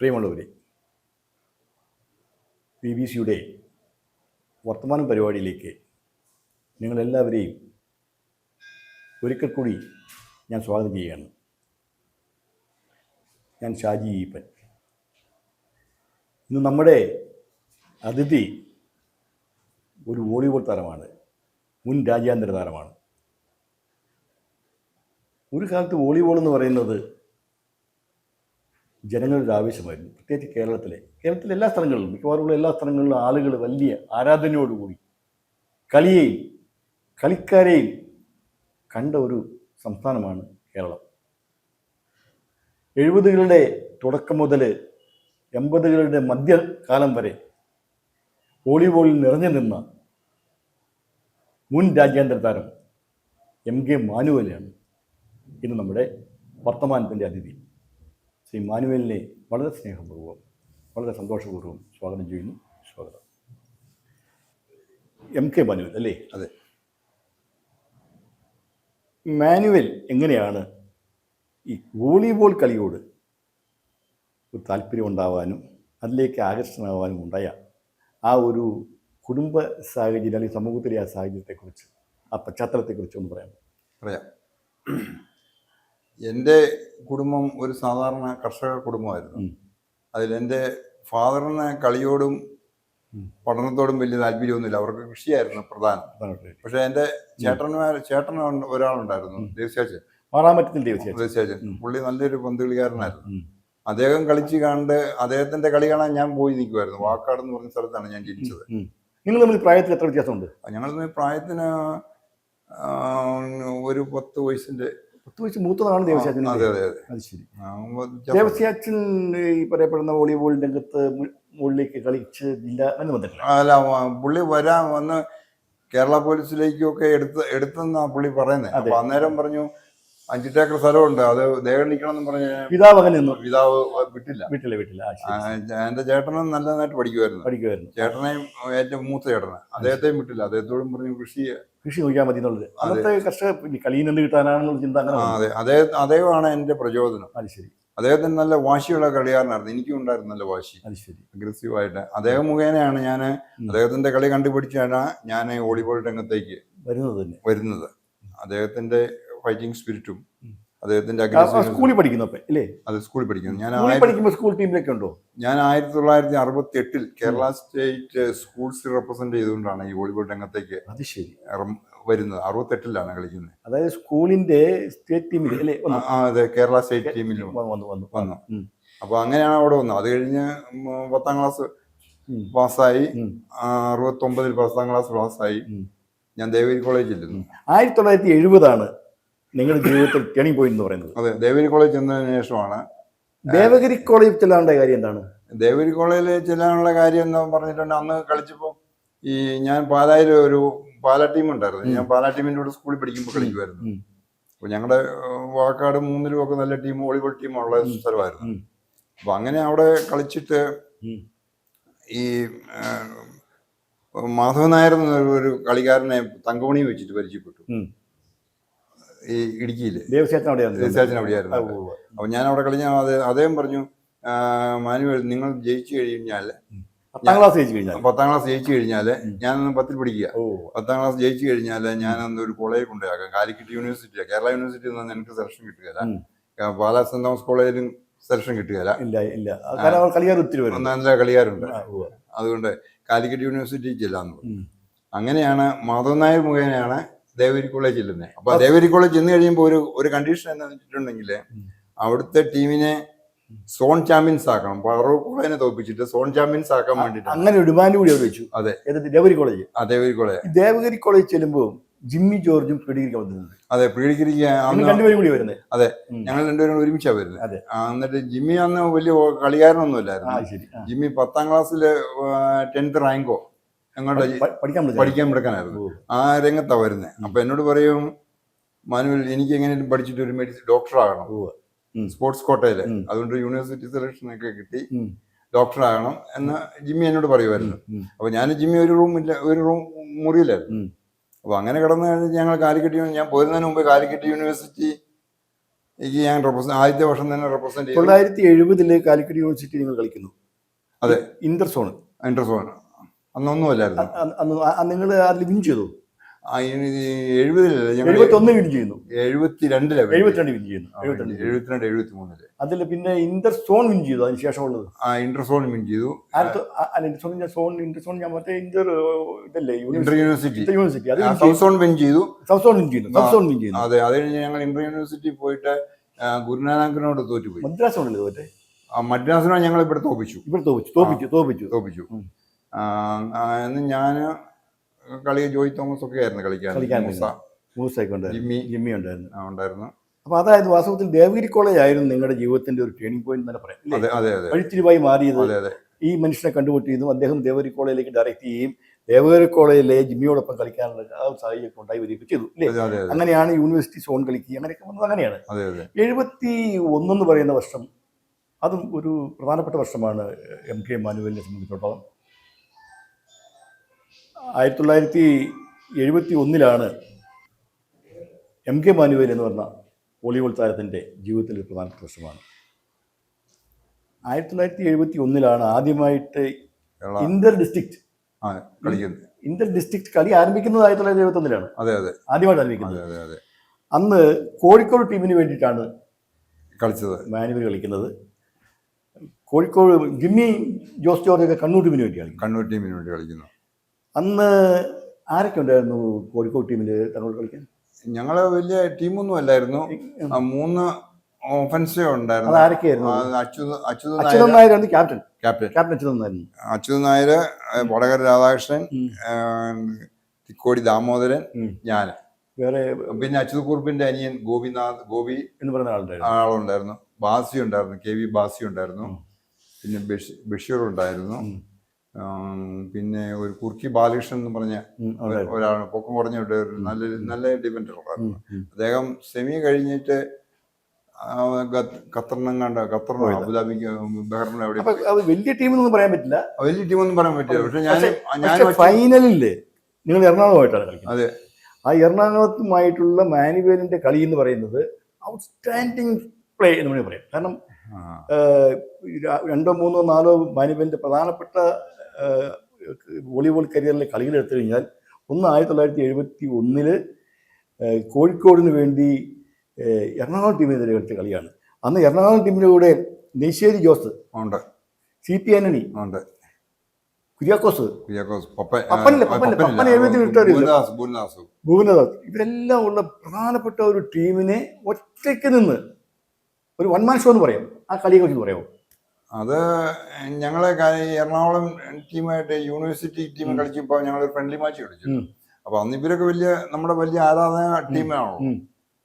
പ്രിയമുള്ളവരെ B B സിയുടെ വർത്തമാന പരിപാടിയിലേക്ക് നിങ്ങളെല്ലാവരെയും ഒരിക്കൽ കൂടി ഞാൻ സ്വാഗതം ചെയ്യുകയാണ്. ഞാൻ ഷാജി ഈപ്പൻ. ഇന്ന് നമ്മുടെ അതിഥി ഒരു വോളിബോൾ താരമാണ് മുൻ രാജ്യാന്തര താരമാണ്. ഒരു കാലത്ത് വോളിബോൾ എന്ന് പറയുന്നത് ജനങ്ങളുടെ ആവേശമായിരുന്നു പ്രത്യേകിച്ച് കേരളത്തിലെ. കേരളത്തിലെ എല്ലാ സ്ഥലങ്ങളിലും മിക്കവാറുമുള്ള എല്ലാ സ്ഥലങ്ങളിലും ആളുകൾ വലിയ ആരാധനയോടുകൂടി കളിയെയും കളിക്കാരെയും കണ്ട ഒരു സംസ്ഥാനമാണ് കേരളം. എഴുപതുകളുടെ തുടക്കം മുതൽ എൺപതുകളുടെ മധ്യകാലം വരെ വോളിബോളിൽ നിറഞ്ഞു നിന്ന മുൻ രാജ്യാന്തര താരം എം കെ മാനുവലാണ് ഇന്ന് നമ്മുടെ വർത്തമാനത്തിന്റെ അതിഥി. ശ്രീ മാനുവലിനെ വളരെ സ്നേഹപൂർവം വളരെ സന്തോഷപൂർവം സ്വാഗതം ചെയ്യുന്നു. സ്വാഗതം. എം കെ മാനുവൽ അല്ലേ? അതെ. മാനുവൽ എങ്ങനെയാണ് ഈ വോളിബോൾ കളിയോട് ഒരു താല്പര്യം ഉണ്ടാവാനും അതിലേക്ക് ആകർഷണമാവാനും ഉണ്ടായ ആ ഒരു കുടുംബ സാഹചര്യം അല്ലെങ്കിൽ സമൂഹത്തിലെ ആ സാഹചര്യത്തെക്കുറിച്ച് ആ പശ്ചാത്തലത്തെക്കുറിച്ച് ഒന്ന് പറയാം പറയാം. എന്റെ കുടുംബം ഒരു സാധാരണ കർഷക കുടുംബമായിരുന്നു. അതിലെന്റെ ഫാദറിന് കളിയോടും പഠനത്തോടും വലിയ താല്പര്യമൊന്നുമില്ല. അവർക്ക് കൃഷിയായിരുന്നു പ്രധാനം. പക്ഷെ എന്റെ ചേട്ടന്മാർ ചേട്ടൻ ഒരാളുണ്ടായിരുന്നു ദേശാച്ചൻ ദേശാച്ചൻ പുള്ളി നല്ലൊരു പന്ത് കളിക്കാരനായിരുന്നു അദ്ദേഹം കളിച്ച് കണ്ട് അദ്ദേഹത്തിന്റെ കളി കാണാൻ ഞാൻ പോയി നിൽക്കുമായിരുന്നു വാക്കാട് എന്ന് പറഞ്ഞ സ്ഥലത്താണ് ഞാൻ ജനിച്ചത്. നിങ്ങൾ തമ്മിൽ പ്രായത്തിൽ എത്ര വ്യത്യാസമുണ്ട്? ഞങ്ങൾ പ്രായത്തിന് ഒരു പത്ത് വയസ്സിന്റെ പത്ത് വയസ്സ് മൂത്തതാണ് ദേവസ്യാച്ചൻ അതെ ശരി. ദേവസ്യാച്ചൻ ഈ പറയപ്പെടുന്ന വോളിബോൾ രംഗത്ത് മുള്ളിക്ക് മുകളിലേക്ക് കളിച്ച് ഇല്ല എന്ന് വന്നിട്ടില്ല. അല്ല പുള്ളി വരാൻ വന്ന് കേരള പോലീസിലേക്കൊക്കെ എടുത്ത് എടുത്തെന്നാ പുള്ളി പറയുന്നത്. അപ്പൊ അന്നേരം പറഞ്ഞു അഞ്ചിട്ടേക്കർ സ്ഥലമുണ്ട്. അത് ദേഹം എന്ന് പറഞ്ഞ് പിതാവ് അങ്ങനെ നിന്നു. പിതാവ് വിട്ടില്ല. വിട്ടില്ല വിട്ടില്ല. എന്റെ ചേട്ടനും നല്ലതായിട്ട് പഠിക്കുമായിരുന്നു പഠിക്കുമായിരുന്നു ചേട്ടനെയും ഏറ്റവും മൂത്ത ചേട്ടനെ. അദ്ദേഹത്തെയും വിട്ടില്ല. അദ്ദേഹത്തോടും പറഞ്ഞു കൃഷി കൃഷി നോക്കിയാൽ മതി എന്നുള്ളത്. അന്നത്തെ കർഷക കളിയിനെന്ത് കളിയിൽ നിന്ന് കിട്ടാനാണെന്നുള്ള ചിന്ത അങ്ങനെ അതെ. അദ്ദേഹം അദ്ദേഹമാണ് എന്റെ പ്രചോദനം. അത് ശരി. അദ്ദേഹത്തിന് നല്ല വാശിയുള്ള കളിയാരനായിരുന്നു എനിക്കും ഉണ്ടായിരുന്നു നല്ല വാശി. അത് ശരി. അഗ്രസീവായിട്ട്. അദ്ദേഹം മുഖേനയാണ് ഞാൻ അദ്ദേഹത്തിന്റെ കളി കണ്ടുപിടിച്ചാണ് ഞാൻ വോളിബോൾ രംഗത്തേക്ക് വരുന്നത് തന്നെ. വരുന്നത്. അദ്ദേഹത്തിന്റെ ഫൈറ്റിംഗ് സ്പിരിറ്റും അദ്ദേഹത്തിന്റെ സ്കൂളിൽ പഠിക്കുന്നു അതെ അല്ലേ അത് സ്കൂളിൽ പഠിക്കുന്നു. ഞാൻ പഠിക്കുമ്പോൾ സ്കൂൾ ടീമിലൊക്കെ ഉണ്ടോ? ഞാൻ ആയിരത്തി തൊള്ളായിരത്തി അറുപത്തി എട്ടിൽ കേരള സ്റ്റേറ്റ് സ്കൂൾസ് റെപ്രസെന്റ് ചെയ്തുകൊണ്ടാണ് ഈ വോളിബോൾ രംഗത്തേക്ക് അത് ശരി. വരുന്നത്. അറുപത്തെട്ടിലാണ് കളിക്കുന്നത്. അതായത് സ്കൂളിന്റെ സ്റ്റേറ്റ് ടീമിൽ അല്ലേ? അതെ കേരള സ്റ്റേറ്റ് ടീമിൽ വന്നു വന്നു വന്നു. അപ്പോൾ അപ്പൊ അങ്ങനെയാണ് അവിടെ വന്നത്. അത് കഴിഞ്ഞ് പത്താം ക്ലാസ്. പാസ്സായി. അറുപത്തി അറുപത്തൊമ്പതിൽ പത്താം ക്ലാസ് പാസ്സായി. ഞാൻ ദേവഗിരി കോളേജിൽ ആയിരത്തി തൊള്ളായിരത്തി എഴുപതാണ് നിങ്ങളുടെ ജീവിതത്തിൽ ടേണിംഗ് പോയിന്റ് എന്ന് പറയുന്നത്. അതെ ദേവഗിരി കോളേജ് ചെന്നതിന് ശേഷമാണ് ദേവഗിരി കോളേജ് ചെല്ലാനുള്ള കാര്യം എന്താണ്? ദേവഗിരി കോളേജിൽ ചെല്ലാനുള്ള കാര്യം എന്ന് പറഞ്ഞിട്ടുണ്ട്. അന്ന് കളിച്ചപ്പോൾ ഈ ഞാൻ പാലായിൽ ഒരു പാലാ ടീം ഉണ്ടായിരുന്നു. ഞാൻ പാലാ ടീമിന്റെ കൂടെ സ്കൂളിൽ പഠിക്കുമ്പോൾ കളിക്കുമായിരുന്നു. അപ്പോൾ അപ്പൊ ഞങ്ങളുടെ വാക്കാട് മൂന്നിലും ഒക്കെ നല്ല ടീം വോളിബോൾ ടീം ഉള്ള സ്ഥലമായിരുന്നു. അപ്പം അങ്ങനെ അവിടെ കളിച്ചിട്ട് ഈ മാധവൻ നായർ എന്നൊരു കളിക്കാരനെ തങ്കമണി വെച്ചിട്ട് പരിചയപ്പെട്ടു. ഈ ഇടുക്കിയിൽ രജിസ്ട്രേഷൻ അവിടെയായിരുന്നു. അപ്പൊ ഞാൻ അവിടെ കളിഞ്ഞ അദ്ദേഹം പറഞ്ഞു "ആ, മാനുവൽ നിങ്ങൾ ജയിച്ചു കഴിഞ്ഞാൽ പത്താം ക്ലാസ് ജയിച്ചു കഴിഞ്ഞാൽ പത്താം ക്ലാസ് ജയിച്ചു കഴിഞ്ഞാൽ ഞാനൊന്ന് പത്തിൽ പഠിക്കുക പത്താം ക്ലാസ് ജയിച്ചു കഴിഞ്ഞാൽ ഞാനൊന്ന് ഒരു കോളേജ് കൊണ്ടുപോയാക്കാം കാലിക്കറ്റ് യൂണിവേഴ്സിറ്റിയാണ് കേരള യൂണിവേഴ്സിറ്റി നിന്ന് എനിക്ക് സെലക്ഷൻ കിട്ടുകയില്ല. പാലാ സെന്റ് തോമസ് കോളേജിലും സെലക്ഷൻ കിട്ടുകയില്ല ഇല്ല ഇല്ല. അത് കളിക്കാർ ഒത്തിരി വരും നല്ല കളിക്കാരുണ്ട് അതുകൊണ്ട് കാലിക്കറ്റ് യൂണിവേഴ്സിറ്റി ചെല്ലാന്ന് പറഞ്ഞു. അങ്ങനെയാണ് മാധവൻ നായർ മുഖേനയാണ് ദേവരി കോളേജ് ചെല്ലുന്നത് അപ്പൊ ദേവരി കോളേജ് ചെന്ന് കഴിയുമ്പോൾ ഒരു ഒരു കണ്ടീഷൻ എന്താണെന്ന് വെച്ചിട്ടുണ്ടെങ്കിൽ അവിടുത്തെ ടീമിനെ സോൺ ചാമ്പ്യൻസ് ആക്കണം. പറവക്കുളനെ തോൽപ്പിച്ചിട്ട് സോൺ ചാമ്പ്യൻസ് ആക്കാൻ വേണ്ടിട്ട് അങ്ങനെ ഒരു ഡിമാൻഡ് കൂടി അവർ വെച്ചു. അതെ. ദേവരി ദേവഗിരി കോളേജ്? ആ ദേവരി കോളേജ്. ദേവഗിരി കോളേജ് ചെല്ലുമ്പോൾ ജിമ്മി ജോർജും വന്നിട്ടുണ്ട് അതെ രണ്ടുപേരും കൂടി വരുന്നത്. അതെ ഞങ്ങൾ രണ്ടുപേരും ഒരുമിച്ചാണ് വരുന്നത്. അതെ. എന്നിട്ട് ജിമ്മി അന്ന് വലിയ കളിക്കാരനൊന്നും ഇല്ലായിരുന്നു ആ. ജിമ്മി പത്താം ക്ലാസ്സിൽ ടെൻത്ത് റാങ്കോ. എങ്ങോട്ടാ പ- പഠിക്കാൻ മുടക്കാനായിരുന്നു പഠിക്കാൻ എടുക്കാനായിരുന്നു ആ രംഗത്താണ് വരുന്നത് അപ്പൊ എന്നോട് പറയും മാനുവൽ എനിക്ക് എങ്ങനെയും പഠിച്ചിട്ട് ഒരു മെഡിസിൻ ഡോക്ടറാകണം സ്പോർട്സ് കോട്ടയിൽ. അതുകൊണ്ട് യൂണിവേഴ്സിറ്റി സെലക്ഷൻ ഒക്കെ കിട്ടി. ഡോക്ടറാകണം ഡോക്ടർ ആകണം എന്ന് ജിമ്മി എന്നോട് പറയുമായിരുന്നു. അപ്പോൾ അപ്പൊ ഞാൻ ജിമ്മി ഒരു റൂമില്ല ഒരു റൂം മുറിയിലായിരുന്നു. ഉം. അപ്പൊ അങ്ങനെ കിടന്നു കഴിഞ്ഞാൽ ഞങ്ങൾ കാലിക്കറ്റ് ഞാൻ പോരുന്നതിന് മുമ്പ് കാലിക്കറ്റ് യൂണിവേഴ്സിറ്റി എനിക്ക് ഞാൻ റെപ്രസെന്റ് ആദ്യത്തെ വർഷം തന്നെ റെപ്രസെന്റ് തൊള്ളായിരത്തി എഴുപതിൽ കാലിക്കറ്റ് യൂണിവേഴ്സിറ്റി നിങ്ങൾ കളിക്കുന്നു. അതെ. ഇന്റർ സോൺ ഇൻട്രസ്റ്റ് അന്നൊന്നും അല്ലായിരുന്നു. അന്ന് നിങ്ങൾ വിൻ ചെയ്തു. എഴുപതിലല്ല? ഞങ്ങൾ എഴുപത്തി ഒന്ന് വിൻ ചെയ്യുന്നു. എഴുപത്തിരണ്ടിലെ എഴുപത്തിരണ്ട് വിൻ ചെയ്യുന്നു. എഴുപത്തിരണ്ട് എഴുപത്തിരണ്ട് എഴുപത്തി മൂന്നിൽ അതിൽ പിന്നെ വിൻ ചെയ്തു അതിന് ശേഷമുള്ളത് ആ ഇന്റർസോൺ വിൻ ചെയ്തു. ആയിരത്തി തൊ- അല്ല ഇന്റർ സോൺ ഞാൻ മറ്റേ ഇന്റർ ഇതല്ലേ ഇന്റർ യൂണിവേഴ്സിറ്റി യൂണിവേഴ്സിറ്റി അത് സൗത്ത് സോൺ വിൻ ചെയ്തു. സൗത്ത് സോൺ വിൻ ചെയ്തു സൗത്ത് സോൺ വിൻ ചെയ്തു അതെ അത് കഴിഞ്ഞ് ഞങ്ങൾ ഇന്റർ യൂണിവേഴ്സിറ്റി പോയിട്ട് ഗുരുനാനാക്കിനോട് തോറ്റുപോയി. മദ്രാസ് തോറ്റേ മദ്രാസിനോട് ഞങ്ങൾ ഇവിടെ തോപ്പിച്ചു. ഇവിടെ തോപ്പിച്ചു തോപ്പിച്ചു തോപ്പിച്ചു. തോപ്പിച്ചു. എന്ന് ഞാൻ കളി ജോയി തോമസ് ഒക്കെ ആയിരുന്നു കളിക്കാൻ. ഉണ്ടായിരുന്നു. ജിമ്മി. ഉണ്ടായിരുന്നു. ആ, ഉണ്ടായിരുന്നു. അപ്പൊ അതായത് വാസ്തവത്തിൽ ദേവഗിരി കോളേജ് ആയിരുന്നു നിങ്ങളുടെ ജീവിതത്തിന്റെ ഒരു ടേണിംഗ് പോയിന്റ് തന്നെ പറയാം അതെ അതെ അതെ. വഴിത്തിരിവായി മാറിയത് ഈ മനുഷ്യനെ കണ്ടുമുട്ടിയതും അദ്ദേഹം ദേവഗിരി കോളേജിലേക്ക് ഡയറക്റ്റ് ചെയ്യുകയും ദേവഗിരി കോളേജിലെ ജിമ്മിയോടൊപ്പം കളിക്കാനുള്ള ആ സാഹചര്യം ഉണ്ടായി വരികയൊക്കെ ചെയ്തു അല്ലേ അങ്ങനെയാണ് യൂണിവേഴ്സിറ്റി സോൺ കളിക്കുക അങ്ങനെയൊക്കെ വന്നത് അങ്ങനെയാണ്. എഴുപത്തി ഒന്നെന്ന് പറയുന്ന വർഷം അതും ഒരു പ്രധാനപ്പെട്ട വർഷമാണ് എം കെ മാനുവലിനെ സംബന്ധിച്ചിടത്തോളം. ആയിരത്തി തൊള്ളായിരത്തി എഴുപത്തി ഒന്നിലാണ് എം കെ മാനുവേൽ എന്ന് പറഞ്ഞ വോളിബോൾ താരത്തിന്റെ ജീവിതത്തിൽ പ്രധാന പ്രശ്നമാണ്. ആയിരത്തി തൊള്ളായിരത്തി എഴുപത്തി ഒന്നിലാണ് ആദ്യമായിട്ട് ഇന്റർ ഡിസ്ട്രിക്റ്റ് ഇന്റർ ഡിസ്ട്രിക്ട് കളി ആരംഭിക്കുന്നത് ആയിരത്തി തൊള്ളായിരത്തി എഴുപത്തി ഒന്നിലാണ് അതെ അതെ ആദ്യമായിട്ട് ആരംഭിക്കുന്നത് അന്ന് കോഴിക്കോട് ടീമിന് വേണ്ടിയിട്ടാണ് കളിച്ചത്. മാനുവൽ കളിക്കുന്നത്. കോഴിക്കോട് ജിമ്മി ജോസ് ജോർജ് ഒക്കെ കണ്ണൂർ ടീമിന് വേണ്ടി കളിക്കും കണ്ണൂർ ടീമിന് വേണ്ടി കളിക്കുന്നു. അന്ന് ആരൊക്കെ ഉണ്ടായിരുന്നു കോഴിക്കോട് ടീമിൽ തങ്ങളോട് കളിക്കാൻ? ഞങ്ങൾ വലിയ ടീമൊന്നും അല്ലായിരുന്നു. മൂന്ന് ഓഫൻസീവ് ഉണ്ടായിരുന്നു. ആരൊക്കെയായിരുന്നു? Achuthan captain captain captain Achuthan Nair Vadakara Radhakrishnan Thikkodi Damodaran. ഞാൻ വേറെ പിന്നെ അച്യുത കുറുപ്പിന്റെ അനിയൻ ഗോപിനാഥ് ഗോപി എന്ന് പറയുന്ന ആളുണ്ടായിരുന്നു. ആളുണ്ടായിരുന്നു. ബാസി ഉണ്ടായിരുന്നു. കെ വി ബാസി ഉണ്ടായിരുന്നു. പിന്നെ ബഷീ- ബഷീർ ഉണ്ടായിരുന്നു പിന്നെ ഒരു കുർക്കി ബാലകൃഷ്ണൻ എന്ന് പറഞ്ഞ ഒരാളാണ്. പൊക്കം കുറഞ്ഞ ഒരു നല്ല നല്ല ഉം. അദ്ദേഹം സെമി കഴിഞ്ഞിട്ട് ഖത്തറിനും കണ്ട ഖത്തറിനോ അബുദാബിക്ക് ബഹ്റിനോ എവിടെ? വലിയ ടീമെന്നൊന്നും പറയാൻ പറ്റില്ല. വലിയ ടീമൊന്നും പറയാൻ പറ്റില്ല. പക്ഷെ ഞാൻ ഞാൻ ഫൈനലിൽ നിങ്ങൾ എറണാകുളമായിട്ടാണ് കളിക്കുന്നത്. അതെ. ആ എറണാകുളത്തുമായിട്ടുള്ള മാനുവേലിന്റെ കളി എന്ന് പറയുന്നത് ഔട്ട്സ്റ്റാൻഡിങ് പ്ലേ എന്ന് വേണമെങ്കിൽ പറയാം. കാരണം രണ്ടോ മൂന്നോ നാലോ മാനുവേലിന്റെ പ്രധാനപ്പെട്ട വോളിബോൾ കരിയറിലെ കളികൾ എടുത്തു കഴിഞ്ഞാൽ ഒന്ന് ആയിരത്തി തൊള്ളായിരത്തി എഴുപത്തി ഒന്നിൽ കോഴിക്കോടിന് വേണ്ടി എറണാകുളം ടീമിനെതിരെ കളിച്ച കളിയാണ്. അന്ന് എറണാകുളം ടീമിന്റെ കൂടെ നെയ്ശ്ശേരി ജോസ് ഉണ്ട്. സി പി ആന്റണി ഉണ്ട്. കുര്യാക്കോസ് കുര്യാക്കോസ് പപ്പൻ പപ്പനില്ല. പപ്പൻ എഴുപത്തി. ഭൂരിദാസ് ഭൂരിദാസ് ഇവരെല്ലാം ഉള്ള പ്രധാനപ്പെട്ട ഒരു ടീമിനെ ഒറ്റയ്ക്ക് നിന്ന് ഒരു വൺമാൻ ഷോ എന്ന് പറയാം. ആ കളിയെ കുറിച്ച് പറയാമോ? അത് ഞങ്ങളെ എറണാകുളം ടീമായിട്ട് യൂണിവേഴ്സിറ്റി ടീം. കളിച്ചപ്പോൾ ഞങ്ങൾ ഫ്രണ്ട്ലി മാച്ച് കളിച്ചു. അപ്പൊ അന്ന് ഇവരൊക്കെ വലിയ നമ്മുടെ വലിയ ആരാധന ടീമാണല്ലോ.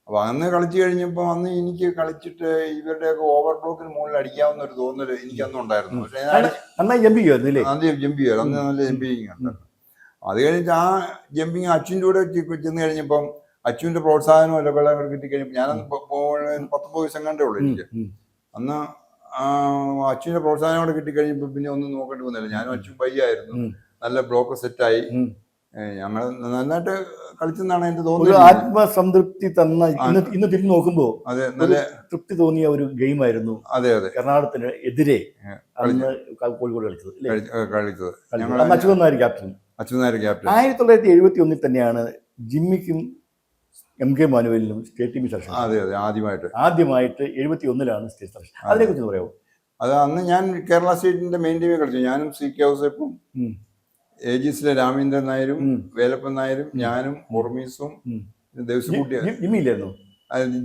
അപ്പൊ അന്ന് കളിച്ചു കഴിഞ്ഞപ്പോൾ അന്ന് എനിക്ക് കളിച്ചിട്ട് ഇവരുടെയൊക്കെ ഓവർ ബ്ലോക്കിന് മുകളിൽ അടിക്കാവുന്ന ഒരു തോന്നൽ എനിക്ക് അന്ന് ഉണ്ടായിരുന്നു. പക്ഷേ ജമ്പി അന്ന് നല്ല ജമ്പിങ് ഉണ്ടായിരുന്നു അത് കഴിഞ്ഞിട്ട് ആ ജമ്പിങ് അച്ഛന്റെ കൂടെ ചെന്ന് കഴിഞ്ഞപ്പം അച്ഛന്റെ പ്രോത്സാഹനവും അല്ല വെള്ളം കൂടെ കിട്ടിക്കഴിഞ്ഞപ്പോൾ പോ- പത്തൊമ്പത് ദിവസം കണ്ടേ ഉള്ളൂ എനിക്ക്. അന്ന് അച്ഛന്റെ പ്രോത്സാഹനം കൂടെ കിട്ടിക്കഴിഞ്ഞപ്പോൾ പിന്നെ ഒന്നും നോക്കേണ്ടി വന്നില്ല. ഞാനും അച്ഛൻ പയ്യായിരുന്നു. നല്ല ബ്ലോക്ക് സെറ്റായി. ഞങ്ങൾ നന്നായിട്ട് കളിച്ചെന്നാണ് എന്റെ തോന്നുന്നത് ആത്മസംതൃപ്തി തന്ന ഇന്ന് ഇന്ന് തിരിഞ്ഞു നോക്കുമ്പോ അതെ നല്ല തൃപ്തി തോന്നിയ ഒരു ഗെയിമായിരുന്നു. അതെ അതെ. എറണാകുളത്തിന് എതിരെ അന്ന് കോഴിക്കോട് കളിച്ചത് കളിച്ചത്. കളിച്ചത്. ഞങ്ങൾ നായർ ക്യാപ്റ്റൻ. അച്ഛനായ ക്യാപ്റ്റൻ. ആയിരത്തി തൊള്ളായിരത്തി എഴുപത്തി ഒന്നിൽ തന്നെയാണ് ജിമ്മിക്കും എം കെ മാനുവലിനും സ്റ്റേറ്റ് ടീമിൽ സെലക്ഷൻ അതെ അതെ ആദ്യമായിട്ട്. ആദ്യമായിട്ട് എഴുപത്തി ഒന്നിലാണ് സ്റ്റേറ്റ് സെലക്ഷൻ അതിനെ കുറിച്ച് പറയാമോ? അത് അന്ന് ഞാൻ കേരള സ്റ്റേറ്റിന്റെ മെയിൻ ടീമിൽ കളിച്ചു. ഞാനും സി കെ ഹൗസപ്പും എ ജി സിലെ രാമേന്ദ്രൻ നായരും. വേലപ്പൻ നായരും ഞാനും മുർമീസും ഉം. ദേവസ്വകുട്ടി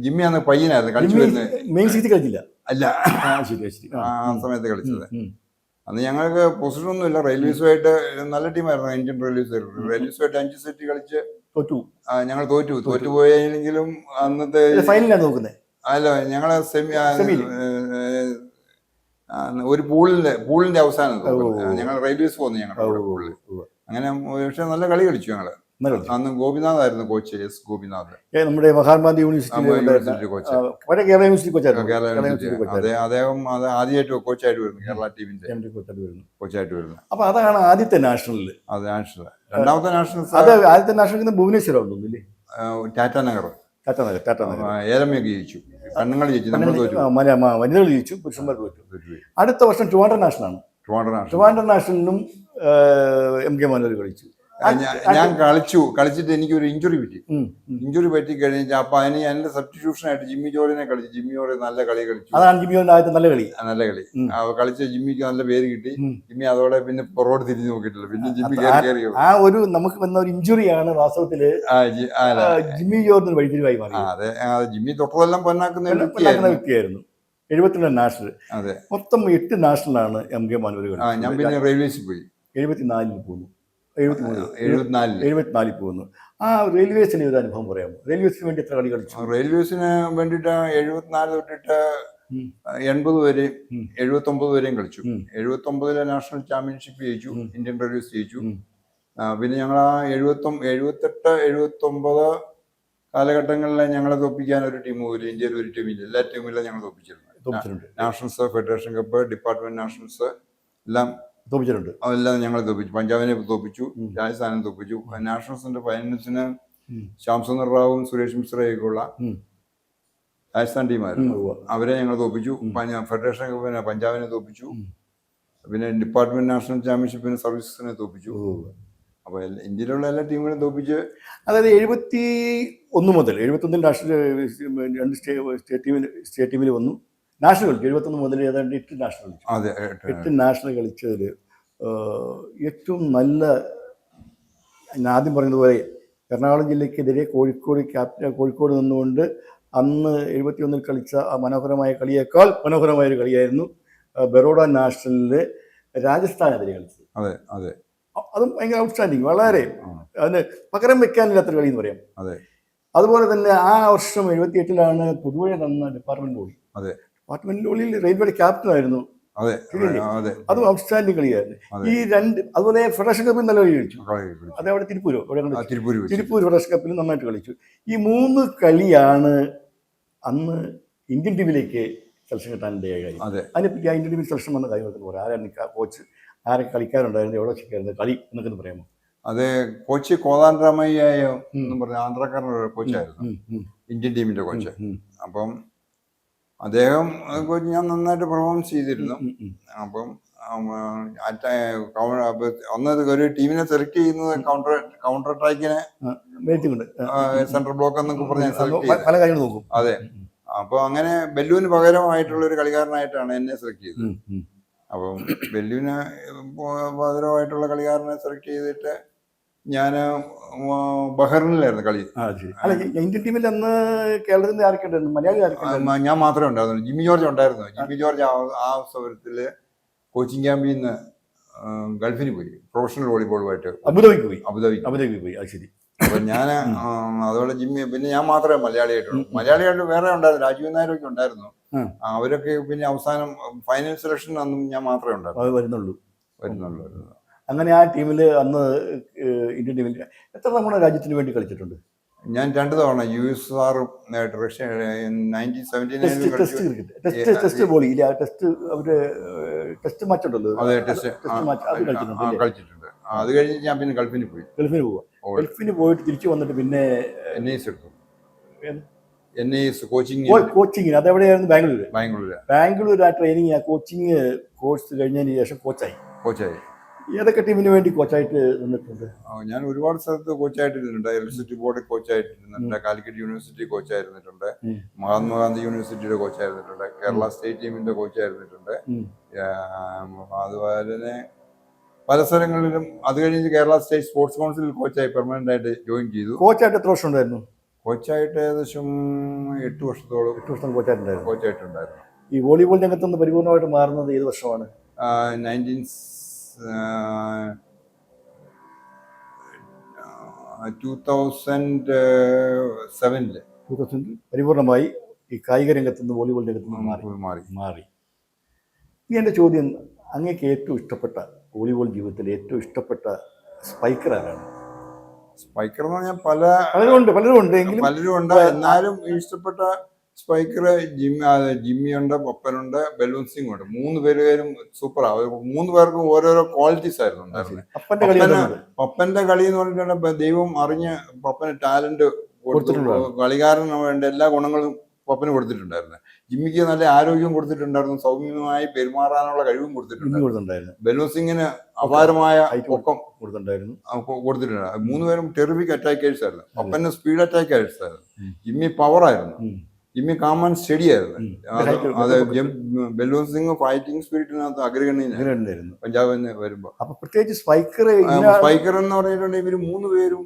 ജിമ്മി അന്ന് പയ്യനായിരുന്നു കളിച്ചു വരുന്നത്. മെയിൻ സീറ്റ് കളിച്ചില്ല? അല്ല. ആ സമയത്ത് കളിച്ചത്. അന്ന് ഞങ്ങൾക്ക് പൊസിഷൻ ഒന്നുമില്ല. റെയിൽവേസുമായിട്ട് നല്ല ടീമായിരുന്നു ഇന്ത്യൻ റെയിൽവേസ് റെയിൽവേസുമായിട്ട് അഞ്ച് സെറ്റ് കളിച്ച് തോറ്റു. ആ, ഞങ്ങൾ തോറ്റു. തോറ്റു. പോയെങ്കിലും അന്നത്തെ ഫൈനലാണ് നോക്കുന്നത് അല്ല ഞങ്ങളെ സെമി ഒരു പൂളിന്റെ പൂളിന്റെ അവസാനം ഞങ്ങൾ റെയിൽവേസ് പോന്നു ഞങ്ങളുടെ പൂളിൽ അങ്ങനെ പക്ഷെ നല്ല കളി കളിച്ചു ഞങ്ങൾ. അന്ന് ഗോപിനാഥ് ആയിരുന്നു കോച്ച് എസ് ഗോപിനാഥ്. നമ്മുടെ മഹാത്മാഗാന്ധി യൂണിവേഴ്സിറ്റി കോച്ച്. പഴയ കേരള യൂണിവേഴ്സിറ്റി കോച്ചായിരുന്നു. അദ്ദേഹം അത് ആദ്യമായിട്ട് കോച്ചായിട്ട് വരുന്നു കേരള ടീമിന്റെ കോച്ചായിട്ട് വരുന്നു. അപ്പൊ അതാണ് ആദ്യത്തെ നാഷണലിൽ അത് നാഷണൽ. രണ്ടാമത്തെ നാഷണൽ അത് ആദ്യത്തെ നാഷണൽ ഭുവനേശ്വരം തോന്നുന്നില്ലേ ടാറ്റ നഗർ. ടാറ്റ നഗർ ടാറ്റ നഗർ. ഏലമയൊക്കെ ജയിച്ചു. പെണ്ണുങ്ങൾ ജയിച്ചു നമ്മൾ തോറ്റു. വനിതകൾ ജയിച്ചു പുരുഷന്മാർ തോറ്റു. അടുത്ത വർഷം ട്രിവാൻഡ്രം നാഷണലാണ്. ട്രിവാൻഡ്രം നാഷണൽ. ട്രിവാൻഡ്രം നാഷണലിനും എം കെ മനോഹർ കളിച്ചു. ഞാൻ- കളിച്ചു. കളിച്ചിട്ട് എനിക്ക് ഒരു ഇഞ്ചുറി പറ്റി. ഇഞ്ചുറി പറ്റി കഴിഞ്ഞാൽ അപ്പൊ അതിന് എന്റെ സബ്സ്റ്റിറ്റ്യൂഷൻ ആയിട്ട് ജിമ്മി ജോർജിനെ കളിച്ചു. ജിമ്മി ജോർജ് നല്ല കളി കളിച്ചു. അതാണ് ജിമ്മി ആദ്യത്തെ നല്ല കളി. നല്ല കളി. കളിച്ച ജിമ്മിക്ക് നല്ല പേര് കിട്ടി. ജിമ്മി അതോടെ പിന്നെ പുറകോട്ട് തിരിഞ്ഞു നോക്കിയിട്ടില്ല. പിന്നെ ജിമ്മി കയറി ആ- ഒരു നമുക്ക് വന്ന ഒരു ഇഞ്ചുറിയാണ് വാസ്തവത്തിൽ ജിമ്മി ജോർജിന് വഴിതിരിവായി മാറി. അതെ. ജിമ്മി തൊട്ടതെല്ലാം പൊന്നാക്കുന്ന വ്യക്തിയായിരുന്നു. എഴുപത്തിരണ്ട് നാഷണൽ. അതെ. മൊത്തം എട്ട് നാഷണലാണ് എം കെ മനോഹർ ഞാൻ പിന്നെ റെയിൽവേസിൽ പോയി. എഴുപത്തിനാലിൽ പോകുന്നു എഴുപത്തിമൂന്ന് എഴുപത്തിനാലിൽ. എഴുപത്തിനാലിൽ പോകുന്നു. ആ റെയിൽവേസിന് ഒരു അനുഭവം പറയാമോ? റെയിൽവേസിന് വേണ്ടി എത്ര കളി കളിച്ചു? റെയിൽവേസിന് വേണ്ടിയിട്ട് എഴുപത്തിനാല് തൊട്ടിട്ട്. എൺപത് വരെയും. എഴുപത്തി ഒമ്പത് വരെയും കളിച്ചു. എഴുപത്തി ഒമ്പതിലെ നാഷണൽ ചാമ്പ്യൻഷിപ്പ് ജയിച്ചു. ഇന്ത്യൻ റെയിൽവേസ് ജയിച്ചു. പിന്നെ ഞങ്ങൾ ആ എഴുപത്തി എഴുപത്തെട്ട് എഴുപത്തി ഒമ്പത് കാലഘട്ടങ്ങളിൽ ഞങ്ങളെ തോപ്പിക്കാൻ ഒരു ടീം പോലും ഇന്ത്യയിൽ ഒരു ടീമില്ല എല്ലാ ടീമിലും ഞങ്ങൾ തോപ്പിച്ചിരുന്നു nationals federation cup department nationals എല്ലാം തോപ്പിച്ചിട്ടുണ്ട്. അതെല്ലാം ഞങ്ങൾ തോപ്പിച്ചു. പഞ്ചാബിനെ തോപ്പിച്ചു. രാജസ്ഥാനെ തോപ്പിച്ചു. നാഷണൽസിന്റെ ഫൈനൽസിന് ശ്യാംസുന്ദർ ശ്യാം സുന്ദർ റാവുവും സുരേഷ് മിശ്രയൊക്കെ ഉള്ള. രാജസ്ഥാൻ ടീമായിരുന്നു. അവരെ ഞങ്ങൾ തോപ്പിച്ചു. ഫെഡറേഷൻ പിന്നെ പഞ്ചാബിനെ തോപ്പിച്ചു. പിന്നെ ഡിപ്പാർട്ട്മെന്റ് നാഷണൽ ചാമ്പ്യൻഷിപ്പിന് സർവീസസിനെ തോപ്പിച്ചു. അപ്പൊ ഇന്ത്യയിലുള്ള എല്ലാ ടീമുകളും തോപ്പിച്ച് അതായത് എഴുപത്തി ഒന്ന് മുതൽ എഴുപത്തൊന്നിൽ ഒന്നിൽ രണ്ട് സ്റ്റേ സ്റ്റേറ്റ് ടീമിൽ സ്റ്റേറ്റ് ടീമിൽ വന്നു. നാഷണൽ കളിച്ചു എഴുപത്തൊന്ന് മുതൽ ഏതാണ്ട് എട്ട് നാഷണൽ കളിച്ചു അതെ എട്ട് നാഷണൽ കളിച്ചതിൽ ഏറ്റവും നല്ല ഞാൻ ആദ്യം പറഞ്ഞതുപോലെ എറണാകുളം ജില്ലയ്ക്കെതിരെ കോഴിക്കോട് ക്യാപ്റ്റൻ കോഴിക്കോട് നിന്നുകൊണ്ട് അന്ന് എഴുപത്തിയൊന്നിൽ കളിച്ച ആ മനോഹരമായ കളിയേക്കാൾ മനോഹരമായ ഒരു കളിയായിരുന്നു ബറോഡ നാഷണലിൽ രാജസ്ഥാനെതിരെ കളിച്ചത്. അതെ അതെ. അതും ഭയങ്കര ഔട്ട്സ്റ്റാൻഡിങ് വളരെ അതിന് പകരം വെക്കാനില്ലാത്തൊരു കളി എന്ന് പറയാം. അതെ. അതുപോലെ തന്നെ ആ വർഷം എഴുപത്തി എട്ടിലാണ് പുതുവഴി തന്ന ഡിപ്പാർട്ട്മെന്റ് ബോഡി അതെ. ഡിപ്പാർട്ട്മെന്റ് ബോളിയിൽ റെയിൽവേയുടെ ക്യാപ്റ്റൻ ആയിരുന്നു. അതെ ഔട്ട്സ്റ്റാൻഡിങ് കളിയായിരുന്നു. ഈ രണ്ട് അതുപോലെ ഫെഡറേഷൻ കപ്പിൽ നല്ല കളി കളിച്ചു. അതെ അവിടെ തിരുപ്പൂരോ വെച്ച്. തിരുപ്പൂർ ഫെഡറേഷൻ കപ്പിൽ നന്നായിട്ട് കളിച്ചു. ഈ മൂന്ന് കളിയാണ് അന്ന് ഇന്ത്യൻ ടീമിലേക്ക് സെലക്ഷൻ കിട്ടാനിടയായ കാര്യം. അതെ. അതിനെപ്പറ്റി ആ ഇന്ത്യൻ ടീമിൽ സെലക്ഷൻ വന്ന കാര്യങ്ങളൊക്കെ പറയാം ആരാണ് കോച്ച് ആരൊക്കെ കളിക്കാരുണ്ടായിരുന്നു എവിടെ വെച്ചിരിക്കുന്നത് കളി എന്നൊക്കെ പറയാമോ? അതെ കോച്ച് കോതാൻ എന്ന് പറഞ്ഞ ആന്ധ്രാക്കാരനൊരു കോച്ചായിരുന്നു ഇന്ത്യൻ ടീമിന്റെ കോച്ച് അപ്പം അദ്ദേഹം ഞാൻ നന്നായിട്ട് പെർഫോമൻസ് ചെയ്തിരുന്നു. അപ്പം ഇത് ഒരു ടീമിനെ സെലക്ട് ചെയ്യുന്നത് കൗണ്ടർ കൗണ്ടർ അറ്റാക്കിനെ സെൻട്രൽ ബ്ലോക്ക് എന്നൊക്കെ പറഞ്ഞ് നോക്കും. അതെ. അപ്പൊ അങ്ങനെ ബെല്ലുവിന് പകരമായിട്ടുള്ള ഒരു കളിക്കാരനായിട്ടാണ് എന്നെ സെലക്ട് ചെയ്തത്. അപ്പം ബെല്ലുവിന് പകരമായിട്ടുള്ള കളിക്കാരനെ സെലക്ട് ചെയ്തിട്ട് ഞാൻ ബഹറിനിലായിരുന്നു കളി. അല്ല ഇന്ത്യൻ ടീമിൽ അന്ന് കേരളത്തിൽ ആരൊക്കെ ഉണ്ടായിരുന്നു മലയാളി ആരൊക്കെ ഞാൻ മാത്രമേ ഉണ്ടായിരുന്നുള്ളൂ. ജിമ്മി ജോർജ് ഉണ്ടായിരുന്നു. ജിമ്മി ജോർജ് ആ- സൗകര്യത്തിൽ കോച്ചിങ് ക്യാമ്പിൽ നിന്ന് ഗൾഫിന് പോയി. പ്രൊഫഷണൽ വോളിബോളുമായിട്ട്. അബുദാബിക്ക് പോയി? അബുദാബി അബുദാബിക്ക് പോയി. അത് ശരി. അപ്പൊ ഞാൻ അതുപോലെ ജിമ്മി പിന്നെ ഞാൻ മാത്രമേ മലയാളിയായിട്ടുള്ളൂ. മലയാളിയായിട്ട് വേറെ ഉണ്ടായിരുന്നു. രാജീവ് നായരൊക്കെ ഉണ്ടായിരുന്നു. അവരൊക്കെ പിന്നെ അവസാനം ഫൈനൽ സെലക്ഷൻ അന്നും ഞാൻ മാത്രമേ ഉണ്ടായിരുന്നു വരുന്നുള്ളൂ. വരുന്നുള്ളൂ വരുന്നുള്ളൂ. അങ്ങനെ ആ ടീമിൽ അന്ന് ഇന്ത്യൻ ടീമിൽ എത്ര നമ്മുടെ രാജ്യത്തിന് വേണ്ടി കളിച്ചിട്ടുണ്ട്? ഞാൻ രണ്ട് തവണ യു എസ് ആറും Russia nineteen seventy test നയനിൽ test cricket test test volley ഇല്ല ടെസ്റ്റ് അവർ ടെസ്റ്റ് മാച്ച് ഉണ്ടല്ലോ. അതെ ടെസ്റ്റ്. മാച്ച് അത് കളിച്ചിട്ടുണ്ട്. കളിച്ചിട്ടുണ്ട്. അത് കഴിഞ്ഞ് ഞാൻ പിന്നെ ഗൾഫിന് പോയി. ഗൾഫിന് പോവാ. ഗൾഫിന് പോയിട്ട് തിരിച്ചു വന്നിട്ട് പിന്നെ എൻ ഐ എസ് എടുത്തു. N? I S coaching coaching അത് എവിടെയായിരുന്നു? ബാംഗ്ലൂർ ബാംഗ്ലൂര്. ബാംഗ്ലൂർ ആ ട്രെയിനിങ് ആ കോച്ചിങ് കോഴ്സ് കഴിഞ്ഞതിന് ശേഷം കോച്ചായി കോച്ചായി ഏതൊക്കെ ടീമിന് വേണ്ടി കോച്ചായിട്ട് നിന്നിട്ടുണ്ട്? ആ, ഞാൻ ഒരുപാട് സ്ഥലത്ത് കോച്ചായിട്ടിരുന്നുണ്ട് ഇലക്ട്രിസിറ്റി ബോർഡ് കോച്ചായിട്ടിരുന്നുണ്ട് കാലിക്കറ്റ് യൂണിവേഴ്സിറ്റി കോച്ചായിരുന്നിട്ടുണ്ട്. ഉം. മഹാത്മാഗാന്ധി യൂണിവേഴ്സിറ്റിയുടെ കോച്ചായിരുന്നിട്ടുണ്ട്. കേരള സ്റ്റേറ്റ് ടീമിന്റെ കോച്ചായിരുന്നിട്ടുണ്ട്. ഉം. അതുപോലെ തന്നെ പല സ്ഥലങ്ങളിലും അത് കഴിഞ്ഞ് കേരള സ്റ്റേറ്റ് സ്പോർട്സ് കൗൺസിലിൽ കോച്ചായി പെർമനന്റ് ആയിട്ട് ജോയിൻ ചെയ്തു. കോച്ചായിട്ട് എത്ര വർഷം ഉണ്ടായിരുന്നു? കോച്ചായിട്ട് ഏകദേശം എട്ട് വർഷത്തോളം എട്ട് വർഷം കോച്ചായിട്ടുണ്ടായിരുന്നു. കോച്ചായിട്ടുണ്ടായിരുന്നു. ഈ വോളിബോൾ രംഗത്തുനിന്ന് പരിപൂർണമായിട്ട് മാറുന്നത് ഏത് വർഷമാണ്? നയന്റീൻ ടൂ തൗസൻഡ് സെവനിൽ ടൂ തൗസൻഡ് പരിപൂർണമായി ഈ കായിക രംഗത്ത് നിന്ന് വോളിബോൾ രംഗത്തുനിന്ന് മാറി. മാറി. മാറി. ഇനി എന്റെ ചോദ്യം അങ്ങേക്ക് ഏറ്റവും ഇഷ്ടപ്പെട്ട വോളിബോൾ ജീവിതത്തിൽ ഏറ്റവും ഇഷ്ടപ്പെട്ട സ്പൈക്കർ ആരാണ്? സ്പൈക്കർ എന്ന് പറഞ്ഞാൽ പല പലരും ഉണ്ട് പലരും ഉണ്ട് എങ്കിലും പലരും ഉണ്ട് എന്നാലും ഇഷ്ടപ്പെട്ട സ്പൈക്കർ ജിമ്മി ജിമ്മിയുണ്ട് പപ്പനുണ്ട് ബലൂൺ സിംഗ് ഉണ്ട്. മൂന്ന് പേരും സൂപ്പറാ മൂന്ന് പേർക്കും ഓരോരോ ക്വാളിറ്റീസ് ആയിരുന്നു ഉണ്ടായിരുന്നത്. പപ്പന്റെ കളി എന്ന് പറഞ്ഞിട്ടുണ്ടെങ്കിൽ ദൈവം അറിഞ്ഞ് പപ്പന് ടാലന്റ് കൊടുത്തിട്ടുണ്ട്. കളിക്കാരന് വേണ്ട എല്ലാ ഗുണങ്ങളും പപ്പന് കൊടുത്തിട്ടുണ്ടായിരുന്നു. ജിമ്മിക്ക് നല്ല ആരോഗ്യം കൊടുത്തിട്ടുണ്ടായിരുന്നു. സൗമ്യമായി പെരുമാറാനുള്ള കഴിവും കൊടുത്തിട്ടുണ്ട് കൊടുത്തിട്ടുണ്ടായിരുന്നു. കൊടുത്തിട്ടുണ്ടായിരുന്നു സിംഗിന് അപാരമായ ഒക്കം കൊടുത്തിട്ടുണ്ടായിരുന്നു. കൊടുത്തിട്ടുണ്ട് മൂന്നുപേരും ടെറിഫിക് അറ്റാക്കേഴ്സ് ആയിരുന്നു. പപ്പന് സ്പീഡ് അറ്റാക്കേഴ്സ് ആയിരുന്നു. ജിമ്മി പവർ ആയിരുന്നു. ജിമ്മി കാമൻ സ്റ്റഡി ആയിരുന്നു ഉം. അത്. ബൽവ സിംഗ് ഫൈറ്റിംഗ് സ്പിരിറ്റിനകത്ത് അഗ്രഗണ്യനായിരുന്നു. പഞ്ചാബിൽ വരുമ്പോൾ അപ്പൊ പ്രത്യേകിച്ച് സ്പൈക്കർ സ്പൈക്കർ എന്ന് പറഞ്ഞിട്ടുണ്ടെങ്കിൽ ഇവർ മൂന്ന് പേരും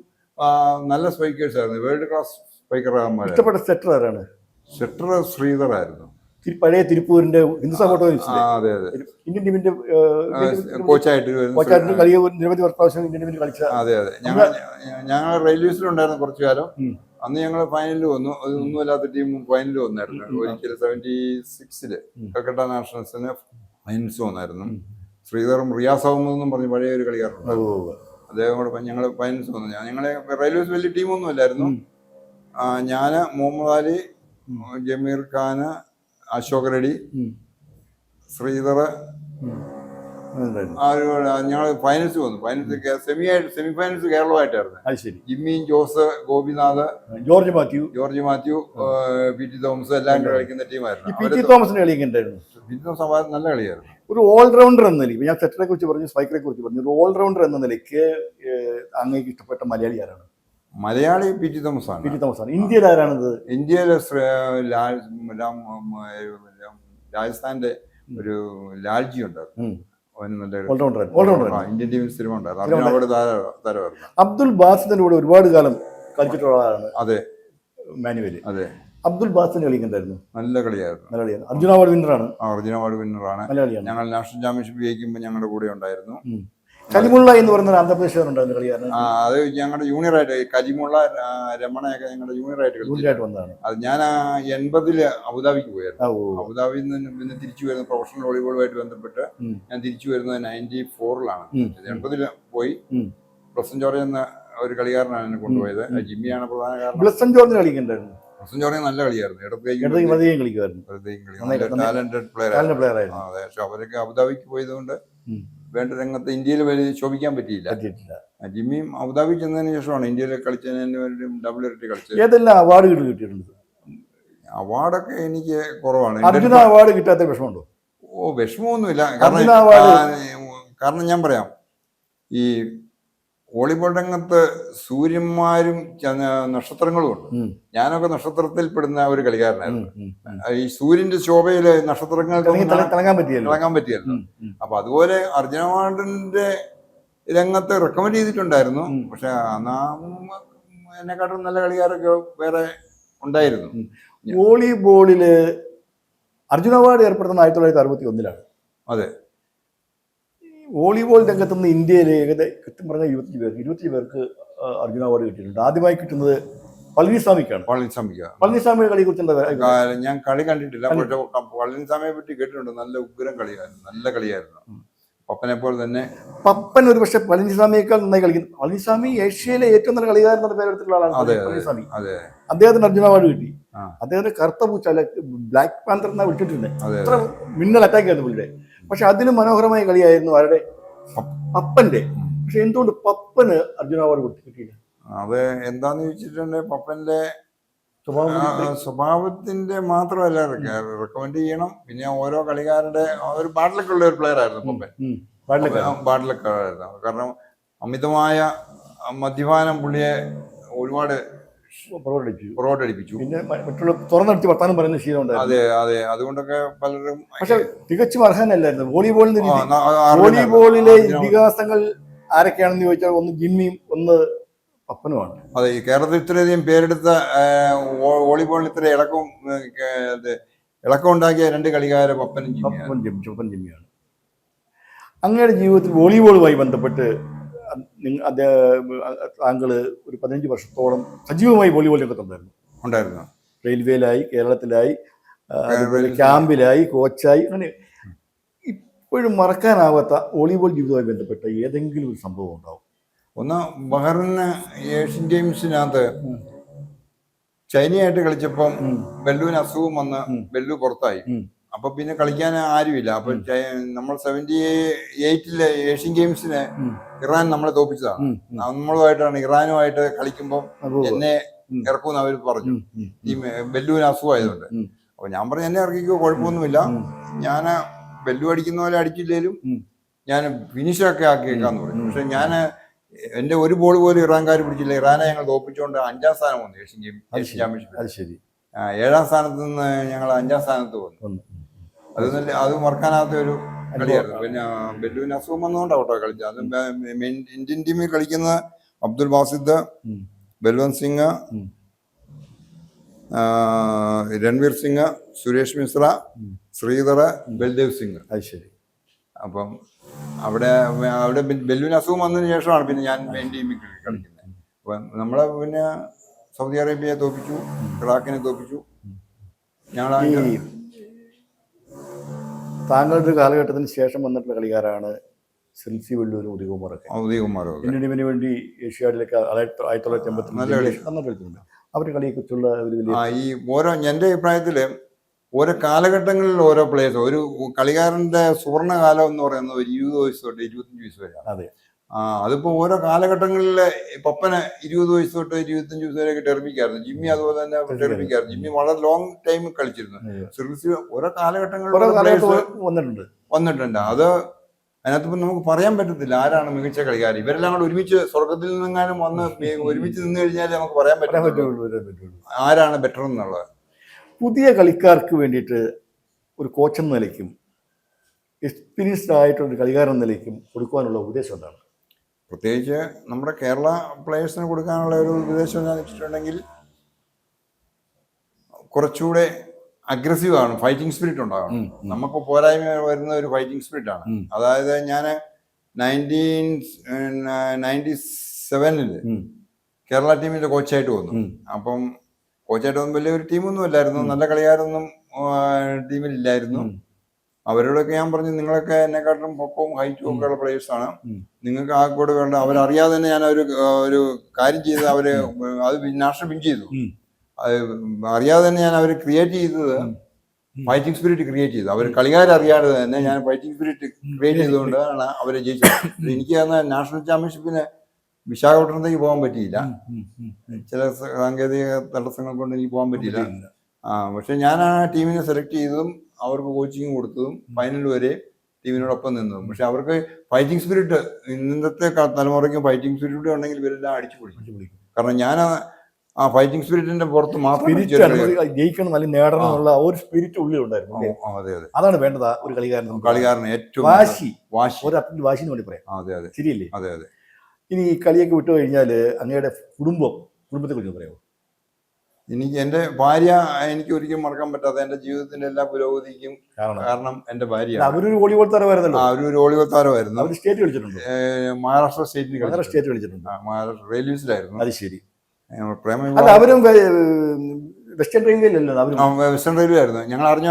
നല്ല സ്പൈക്കേഴ്സ് ആയിരുന്നു. വേൾഡ് ക്ലാസ് സ്പൈക്കർ ഇഷ്ടപ്പെട്ട സെറ്റർ ആരാണ്? സെറ്റർ ശ്രീധർ ആയിരുന്നു. പഴയ തിരുപ്പൂരിന്റെ ഇന്ത്യൻ ടീമിന്റെ കോച്ചായിട്ട് നിരവധി പ്രാവശ്യം ഇന്ത്യൻ ടീമിൽ കളിച്ച അതെ അതെ. ഞങ്ങൾ റെയിൽവേസിലുണ്ടായിരുന്നു കുറച്ചു കാലം. അന്ന് ഞങ്ങൾ ഫൈനലിൽ വന്നു. അത് ഒന്നുമല്ലാത്ത ടീം ഫൈനലിൽ വന്നായിരുന്നു. ഒരിക്കൽ സെവന്റി സിക്സിൽ. കൽക്കട്ട നാഷണൽസിന് ഫൈനൽസ് വന്നായിരുന്നു. ശ്രീധരം ശ്രീധറും റിയാസ് അഹമ്മദെന്നും പറഞ്ഞ് പഴയ ഒരു കളിക്കാരുണ്ട് അദ്ദേഹം കൂടെ ഞങ്ങൾ ഫൈനൽസ് വന്നു. ഞങ്ങളെ റെയിൽവേസ് വലിയ ടീമൊന്നും അല്ലായിരുന്നു. ഞാൻ മുഹമ്മദ് അലി ജമീർ ഖാന് അശോക് റെഡ്ഡി ശ്രീധർ. ഞങ്ങൾ ഫൈനൽസ് വന്നു. ഫൈനൽസ് സെമി ആയിട്ട് സെമി ഫൈനൽസ് കേരളമായിട്ടായിരുന്നു അത് ശരി. ജിമ്മിയും Jose Gopinath George Mathew. George Mathew P T Thomas എല്ലാം കളിക്കുന്ന ടീമായിരുന്നു. പി ടി ഉണ്ടായിരുന്നു പി ടി തോമസ് നല്ല കളിയായിരുന്നു. ഒരു ഓൾറൗണ്ടർ എന്ന നിലയ്ക്ക് ഞാൻ സെറ്ററെ കുറിച്ച് പറഞ്ഞു സ്പൈക്കറെ കുറിച്ച് പറഞ്ഞു. ഒരു ഓൾറൗണ്ടർ എന്ന നിലയ്ക്ക് അങ്ങേക്ക് ഇഷ്ടപ്പെട്ട മലയാളി ആരാണ്? മലയാളി പി ടി തോമസ് ആണ് പി ടി തോമസ് ആണ് ഇന്ത്യയിൽ ആരാണത്? ഇന്ത്യയിലെ രാജസ്ഥാന്റെ ഒരു ലാൽജി ഉണ്ടായിരുന്നു ഓൾറൗണ്ടർ ഓൾറൗണ്ടർ ഇന്ത്യൻ ടീമിൽ സ്ഥിരം ഉണ്ടായിരുന്നു അബ്ദുൽ ബാസിന്റെ കൂടെ ഒരുപാട് കാലം കളിച്ചിട്ടുള്ള ആളാണ് അതെ. മാനുവൽ. അതെ. അബ്ദുൽ ബാസിന്റെ കളിക്കുണ്ടായിരുന്നു നല്ല കളിയായിരുന്നു. നല്ല കളിയായിരുന്നു. അർജുന അവാർഡ് വിന്നറാണ് അർജുന അവാർഡ് വിന്നറാണ് നല്ല കളിയാണ്. ഞങ്ങൾ നാഷണൽ ചാമ്പ്യൻഷിപ്പ് ജയിക്കുമ്പോൾ ഞങ്ങളുടെ കൂടെ ഉണ്ടായിരുന്നു. കലിമുള്ള എന്ന് പറയുന്ന ആന്ധ്രാപ്രദേശുകാരുണ്ടായിരുന്ന ആ, അത് ഞങ്ങളുടെ ജൂനിയറായിട്ട് കരിമുള്ള ആ, രമണയൊക്കെ ഞങ്ങളുടെ ജൂനിയറായിട്ട് കളിച്ചു ജൂനിയറായിട്ട് വന്നതാണ്. അത് ഞാൻ എൺപതിൽ അബുദാബിക്ക് പോയായിരുന്നു. അബുദാബിയിൽ നിന്ന് പിന്നെ തിരിച്ചു വരുന്ന പ്രൊഫഷണൽ വോളിബോളുമായിട്ട് ബന്ധപ്പെട്ട്. ഞാൻ തിരിച്ചു വരുന്നത് നയന്റി ഫോറിലാണ് എൺപതിൽ പോയി. പ്രസൻ ജോർജ് എന്ന ഒരു കളിക്കാരനാണ് എന്നെ കൊണ്ടുപോയത്. ജിമ്മിയാണ് പ്രധാന കാരണം. ബ്ലസൻ ജോർജിന് കളിക്കുന്നുണ്ടായിരുന്നു പ്രസൻ ജോർജ് നല്ല കളിയായിരുന്നു. ഇടത്തേക്ക് കളിക്കുമായിരുന്നു. ടാലന്റഡ് പ്ലെയർ ആയിരുന്നു. അതെ. പക്ഷെ അവരൊക്കെ അബുദാബിക്ക് പോയതുകൊണ്ട്. വേണ്ട രംഗത്ത് ഇന്ത്യയിൽ വലിയ ശോഭിക്കാൻ പറ്റിയില്ല. പറ്റിയിട്ടില്ല. ജിമ്മിയും അബുദാബി ചെന്നതിന് ശേഷമാണ് ഇന്ത്യയിൽ കളിച്ചതിന് വേണ്ടി ഡബിൾ ഇരട്ടി കളിച്ചത്. ഏതെല്ലാം അവാർഡുകൾ കിട്ടിയിട്ടുണ്ട് അവാർഡൊക്കെ എനിക്ക് കുറവാണ്. അർജുന അവാർഡ് കിട്ടാത്ത വിഷമമുണ്ടോ? ഓ വിഷമമൊന്നുമില്ല. കാരണം കാരണം ഞാൻ പറയാം. ഈ വോളിബോൾ രംഗത്ത് സൂര്യന്മാരും നക്ഷത്രങ്ങളും ഉണ്ട് ഞാനൊക്കെ നക്ഷത്രത്തിൽ പെടുന്ന ഒരു കളിക്കാരനായിരുന്നു. ഈ സൂര്യന്റെ ശോഭയിൽ നക്ഷത്രങ്ങൾ തിളങ്ങി തിള- തിളങ്ങാൻ പറ്റിയല്ലോ. അപ്പൊ അതുപോലെ അർജുന അവാർഡിന്റെ രംഗത്ത് റെക്കമെൻഡ് ചെയ്തിട്ടുണ്ടായിരുന്നു. പക്ഷെ എന്നെക്കാട്ടും നല്ല കളിക്കാരൊക്കെ വേറെ ഉണ്ടായിരുന്നു. വോളിബോളിൽ അർജുന അവാർഡ് ഏർപ്പെടുത്തുന്ന ആയിരത്തി തൊള്ളായിരത്തി അറുപത്തി ഒന്നിലാണ്. അതെ. വോളിബോൾ രംഗത്ത് നിന്ന് ഇന്ത്യയിൽ ഏകദേശം കൃത്യം പറഞ്ഞ ഇരുപത്തി പേർക്ക് ഇരുപത്തി പേർക്ക് അർജുന അവാർഡ് കിട്ടിയിട്ടുണ്ട്. ആദ്യമായി കിട്ടുന്നത് പളനിസ്വാമിക്കാണ്. പളനിസ്വാമിക്ക്. പളനിസ്വാമിയുടെ കളിയെ കുറിച്ച് എന്താ ഞാൻ കളി കണ്ടിട്ടില്ല. പക്ഷെ പളനിസ്വാമിയെ പറ്റി കേട്ടിട്ടുണ്ട്. നല്ല ഉഗ്രം കളിയായിരുന്നു. നല്ല കളിയായിരുന്നു. പപ്പനെ പോലെ തന്നെ പപ്പൻ ഒരു പക്ഷേ പളനിസ്വാമിയേക്കാൾ നന്നായി കളിക്കുന്നു. പളനിസ്വാമി ഏഷ്യയിലെ ഏറ്റവും നല്ല കളികാരൻ അതെ, ആളാണ്. പളനിസ്വാമി. അതെ. അദ്ദേഹത്തിന് അർജുന അവാർഡ് കിട്ടി. അദ്ദേഹത്തിന് കറുത്ത പൂച്ച ബ്ലാക്ക് പാന്തർ എന്നാ വിട്ടിട്ടുണ്ട്. അത്ര മിന്നൽ അറ്റാക്ക് ആയിരുന്നു പുള്ളിയുടെ. പക്ഷെ അതിലും മനോഹരമായ കളിയായിരുന്നു ആരുടെ? പപ്പന്റെ പക്ഷെ എന്തുകൊണ്ട് പപ്പന് അർജുന അവാർഡ് കൊടുത്ത് കിട്ടിയില്ല? അത് എന്താന്ന് ചോദിച്ചിട്ടുണ്ടെങ്കിൽ പപ്പന്റെ സ്വഭാവത്തിന്റെ മാത്രമല്ല റെക്കമെൻഡ് ചെയ്യണം. പിന്നെ ഓരോ കളിക്കാരുടെ ഒരു ബാട്ടിലൊക്കെ ഉള്ള ഒരു പ്ലെയർ ആയിരുന്നു പപ്പൻ. ബാട്ടിലൊക്കെ ആയിരുന്നു. കാരണം അമിതമായ മദ്യപാനം പുള്ളിയെ ഒരുപാട് പുറകോട്ടടിപ്പിച്ചു. പിന്നെ മറ്റുള്ള തുറന്നടിച്ച് വർത്താനം പറയുന്ന ശീലം ഉണ്ടായിരുന്നു. അതെ അതെ. അതുകൊണ്ടൊക്കെ പലരും പക്ഷെ തികച്ചും അർഹനല്ലായിരുന്നു. വോളിബോളിന്റെ. വോളിബോളിലെ വികാസങ്ങൾ ഇതിഹാസങ്ങൾ ആരൊക്കെയാണെന്ന് ചോദിച്ചാൽ ഒന്ന് ജിമ്മിയും ഒന്ന് പപ്പനുമാണ്. അതെ ഈ കേരളത്തിൽ ഇത്രയധികം പേരെടുത്ത വോളിബോളിൽ ഇത്ര ഇളക്കം ഇളക്കം ഉണ്ടാക്കിയ രണ്ട് കളിക്കാരെ പപ്പനും ജിമ്മിയാണ്. അങ്ങയുടെ ജീവിതത്തിൽ വോളിബോളുമായി ബന്ധപ്പെട്ട് താങ്കൾ ഒരു പതിനഞ്ച് വർഷത്തോളം സജീവമായി വോളിബോൾ രംഗത്തുണ്ടായിരുന്നു ഉണ്ടായിരുന്നു റെയിൽവേയിലായി കേരളത്തിലായി ക്യാമ്പിലായി കോച്ചായി അങ്ങനെ ഇപ്പോഴും മറക്കാനാവാത്ത വോളിബോൾ ജീവിതവുമായി ബന്ധപ്പെട്ട ഏതെങ്കിലും ഒരു സംഭവം ഉണ്ടാവും ഒന്ന് ബഹറിന് ഏഷ്യൻ ഗെയിംസിനകത്ത് ചൈനയായിട്ട് കളിച്ചപ്പം. ബെല്ലുവിന് അസുഖം വന്ന്. ബെല്ലു പുറത്തായി. അപ്പൊ പിന്നെ കളിക്കാൻ ആരുമില്ല. അപ്പൊ നമ്മൾ സെവന്റി എയ്റ്റിലെ ഏഷ്യൻ ഗെയിംസിന് ഇറാൻ നമ്മളെ തോപ്പിച്ചതാണ്. നമ്മളുമായിട്ടാണ് ഇറാനുമായിട്ട് കളിക്കുമ്പോൾ എന്നെ ഇറക്കും ഇറക്കുമെന്ന് അവർ പറഞ്ഞു. ഈ ബെല്ലുവിന് അസുഖമായതുകൊണ്ട് അപ്പൊ ഞാൻ പറഞ്ഞു എന്നെ ഇറക്കിക്കോ കുഴപ്പമൊന്നുമില്ല. ഞാൻ ഞാൻ ബെല്ലു അടിക്കുന്ന പോലെ അടിച്ചില്ലേലും. ഞാൻ ഫിനിഷൊക്കെ ആക്കിയേക്കാന്ന് പറഞ്ഞു. പക്ഷെ ഞാൻ എന്റെ ഒരു ബോൾ പോലും ഇറാൻകാർ പിടിച്ചില്ല. ഇറാനെ ഞങ്ങൾ തോപ്പിച്ചുകൊണ്ട് അഞ്ചാം സ്ഥാനം വന്നു ഏഷ്യൻ ഗെയിം ഏഷ്യൻ ആ, ഏഴാം സ്ഥാനത്ത് നിന്ന് ഞങ്ങൾ അഞ്ചാം സ്ഥാനത്ത് വന്നു. അത് നല്ല അത് മറക്കാനാത്ത ഒരു കളിയായിരുന്നു. പിന്നെ ബെല്ലുവിന് അസുഖം വന്നുകൊണ്ടാണ് കേട്ടോ കളിച്ചത്. അത് ഇന്ത്യൻ ടീമിൽ കളിക്കുന്ന അബ്ദുൽ ബാസിദ്. ബൽവന്ത് സിംഗ് രൺവീർ സിംഗ് സുരേഷ് മിശ്ര. ശ്രീധർ ബൽദേവ് സിംഗ്. അത് ശരി. അപ്പം അവിടെ അവിടെ ബെല്ലുവിന് അസുഖം വന്നതിന് ശേഷമാണ് പിന്നെ ഞാൻ മെയിൻ ടീമിൽ കളി- കളിക്കുന്നത്. അപ്പം നമ്മളെ പിന്നെ സൗദി അറേബ്യയെ തോപ്പിച്ചു ഇറാഖിനെ തോപ്പിച്ചു. ഞങ്ങൾ ഈ താങ്കളുടെ കാലഘട്ടത്തിന് ശേഷം വന്നിട്ടുള്ള കളിക്കാരാണ് സെൽസി വെള്ളൂരും ഉദയകുമാറൊക്കെ. ഉദയകുമാറൊക്കെ. ഇന്ത്യൻ ടീമിന് വേണ്ടി ഏഷ്യാഡിലൊക്കെ ആയിരത്തി തൊള്ളായിരത്തി എൺപത്തി നല്ല കളി. നന്നായിട്ട് കളിച്ചിട്ടുണ്ട്. അവരുടെ കളിയെക്കുറിച്ചുള്ള ഒരു വലിയ ഈ ഓരോ എന്റെ അഭിപ്രായത്തിൽ ഓരോ കാലഘട്ടങ്ങളിൽ ഓരോ പ്ലേയേഴ്സ് ഒരു കളിക്കാരന്റെ സുവർണകാലം എന്ന് പറയുന്നത് ഒരു ഇരുപത് വയസ്സ് തൊട്ട് ഇരുപത്തഞ്ച് വയസ്സ് വരെയാണ്. അതെ. ആ അതിപ്പോൾ ഓരോ കാലഘട്ടങ്ങളിലെ പപ്പന് ഇരുപത് വയസ്സ് തൊട്ട് ഇരുപത്തഞ്ച് വയസ്സ് വരെയൊക്കെ ടെർമിക്കായിരുന്നു ജിമ്മി അതുപോലെ തന്നെ ടെർമിക്കായിരുന്നു ജിമ്മി വളരെ ലോങ് ടൈം കളിച്ചിരുന്നു. സർവീസ് ഓരോ കാലഘട്ടങ്ങളിൽ വന്നിട്ടുണ്ട്. വന്നിട്ടുണ്ട്. അത് അതിനകത്ത് ഇപ്പം നമുക്ക് പറയാൻ പറ്റത്തില്ല ആരാണ് മികച്ച കളിക്കാരൻ ഇവരെല്ലാം കൂടെ ഒരുമിച്ച് സ്വർഗത്തിൽ നിന്നെങ്ങാനും വന്ന് ഒരുമിച്ച് നിന്ന് കഴിഞ്ഞാൽ നമുക്ക് പറയാൻ പറ്റുള്ളൂ ആരാണ് ബെറ്റർ എന്നുള്ളത്? പുതിയ കളിക്കാർക്ക് വേണ്ടിയിട്ട് ഒരു കോച്ചെന്ന നിലയ്ക്കും എക്സ്പീരിയൻസ്ഡ് ആയിട്ടുള്ള കളിക്കാരൻ നിലയ്ക്കും കൊടുക്കുവാനുള്ള ഉദ്ദേശം എന്താണ്? പ്രത്യേകിച്ച് നമ്മുടെ കേരള പ്ലേയേഴ്സിന് കൊടുക്കാനുള്ള ഒരു ഉപദേശം എന്താണെന്ന് വെച്ചിട്ടുണ്ടെങ്കിൽ കുറച്ചുകൂടെ അഗ്രസീവ് ആണ് ഫൈറ്റിംഗ് സ്പിരിറ്റ് ഉണ്ടാകണം. നമുക്ക് പോരായ്മ വരുന്ന ഒരു ഫൈറ്റിംഗ് സ്പിരിറ്റ് ആണ്. അതായത് ഞാൻ നയന്റീൻ നയന്റി സെവനിൽ കേരള ടീമിന്റെ കോച്ചായിട്ട് വന്നു. അപ്പം കോച്ചായിട്ട് വന്നു വലിയ ഒരു ടീമൊന്നും അല്ലായിരുന്നു. നല്ല കളിയാരൊന്നും ടീമിലില്ലായിരുന്നു. അവരോടൊക്കെ ഞാൻ പറഞ്ഞു നിങ്ങളൊക്കെ എന്നെക്കാട്ടിലും പൊക്കവും ഹൈറ്റും ഒക്കെ ഉള്ള പ്ലേയേഴ്സാണ്. നിങ്ങൾക്ക് ആ കൂടെ വേണ്ട. അവരറിയാതെ തന്നെ ഞാൻ ഒരു ഒരു കാര്യം ചെയ്ത് അവർ അത് നാഷണൽ വിൻ ചെയ്തു. അറിയാതെ തന്നെ ഞാൻ അവർ ക്രിയേറ്റ് ചെയ്തത് ഫൈറ്റിംഗ് സ്പിരിറ്റ് ക്രിയേറ്റ് ചെയ്തു. അവർ കളിക്കാരറിയാതെ തന്നെ ഞാൻ ഫൈറ്റിംഗ് സ്പിരിറ്റ് ക്രിയേറ്റ് ചെയ്തുകൊണ്ടാണ് അവരെ ജയിച്ചത്. എനിക്ക് അന്ന് നാഷണൽ ചാമ്പ്യൻഷിപ്പിന് വിശാഖപട്ടണത്തേക്ക് പോകാൻ പറ്റിയില്ല. ചില സാങ്കേതിക തടസ്സങ്ങൾ കൊണ്ട് എനിക്ക് പോകാൻ പറ്റിയില്ല. ആ പക്ഷെ ഞാൻ ആ ടീമിനെ സെലക്ട് ചെയ്തതും അവർക്ക് കോച്ചിങ് കൊടുത്തതും ഫൈനൽ വരെ ടീമിനോടൊപ്പം നിന്നതും. പക്ഷെ അവർക്ക് ഫൈറ്റിംഗ് സ്പിരിറ്റ് ഇന്നത്തെ തലമുറയ്ക്കും ഫൈറ്റിംഗ് സ്പിരിറ്റ് ഉണ്ടെങ്കിൽ ഇവരെല്ലാം അടിച്ചു പൊളിക്കും. കാരണം ഞാൻ ആ- ഫൈറ്റിംഗ് സ്പിരിറ്റിന്റെ പുറത്ത് മാത്രം ജയിക്കണം അല്ലെങ്കിൽ നേടണം എന്നുള്ള ഒരു സ്പിരിറ്റ് ഉള്ളിൽ ഉണ്ടായിരുന്നു. അതെ അതെ. അതാണ് വേണ്ടത് ഒരു കളിക്കാരൻ നമുക്ക്. കളിക്കാരന് ഏറ്റവും വാശി. വാശി. ഒരു അത്ലറ്റ് വാശി എന്ന് വേണ്ടി പറയാം. അതെ അതെ. ശരിയല്ലേ? അതെ അതെ. ഇനി ഈ കളിയൊക്കെ വിട്ടു കഴിഞ്ഞാൽ അങ്ങയുടെ കുടുംബം കുടുംബത്തെ കുറിച്ച് പറയാമോ? എനിക്ക് എന്റെ ഭാര്യ എനിക്ക് ഒരിക്കലും മറക്കാൻ പറ്റാത്ത എന്റെ ജീവിതത്തിന്റെ എല്ലാ പുരോഗതിക്കും കാരണം? എന്റെ എന്റെ ഭാര്യ അവരൊരു വോളിബോൾ താരമായിരുന്നല്ലോ? അവരൊരു വോളിബോൾ താരമായിരുന്നു. അവർ സ്റ്റേറ്റ് കളിച്ചിട്ടുണ്ട്? മഹാരാഷ്ട്ര സ്റ്റേറ്റിന് സ്റ്റേറ്റ് കളിച്ചിട്ടുണ്ട്. മഹാരാഷ്ട്ര റെയിൽവേസിലായിരുന്നു അത് ശരി. പ്രേമ അവരും വെസ്റ്റേൺ റെയിൽവേയിലല്ലോ അവരും? വെസ്റ്റേൺ റെയിൽവേ ആയിരുന്നു ഞങ്ങൾ അറിഞ്ഞ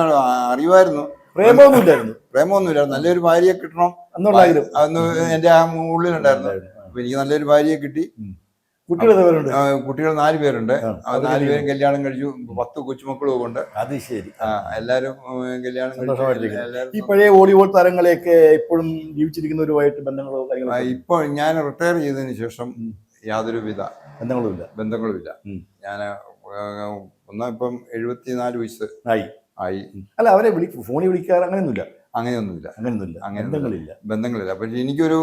അറിയുമായിരുന്നു. പ്രേമമൊന്നുമില്ലായിരുന്നു? പ്രേമൊന്നുമില്ലായിരുന്നു നല്ലൊരു ഭാര്യയെ കിട്ടണം. എന്നുള്ള അന്ന് എന്റെ ആ ഉള്ളിലുണ്ടായിരുന്നു അപ്പൊ എനിക്ക് നല്ലൊരു ഭാര്യയെ കിട്ടി. കുട്ടികൾ നാല് പേരുണ്ട്. നാല് പേരും കല്യാണം കഴിച്ചു. പത്ത് കൊച്ചുമക്കളും ഉണ്ട്. അത് ശരി. എല്ലാരും കല്യാണം കഴിച്ചു ഈ പഴയ വോളിബോൾ താരങ്ങളെയൊക്കെ ഇപ്പോഴും ജീവിച്ചിരിക്കുന്നവരുമായിട്ട് ബന്ധങ്ങളോ കാര്യങ്ങളോ ഇപ്പൊ ഞാൻ റിട്ടയർ ചെയ്തതിന് ശേഷം യാതൊരുവിധ ബന്ധങ്ങളുമില്ല. ബന്ധങ്ങളുമില്ല. ഞാൻ ഒന്നാ ഇപ്പം എഴുപത്തിനാല് വയസ്സ് ആയി. ആയി. അല്ല അവരെ വിളി ഫോണിൽ വിളിക്കാറ് അങ്ങനെയൊന്നുമില്ല. അങ്ങനെയൊന്നുമില്ല. അങ്ങനെയൊന്നുമില്ല. അങ്ങനെ ബന്ധങ്ങളില്ല. ബന്ധങ്ങളില്ല. പക്ഷെ എനിക്കൊരു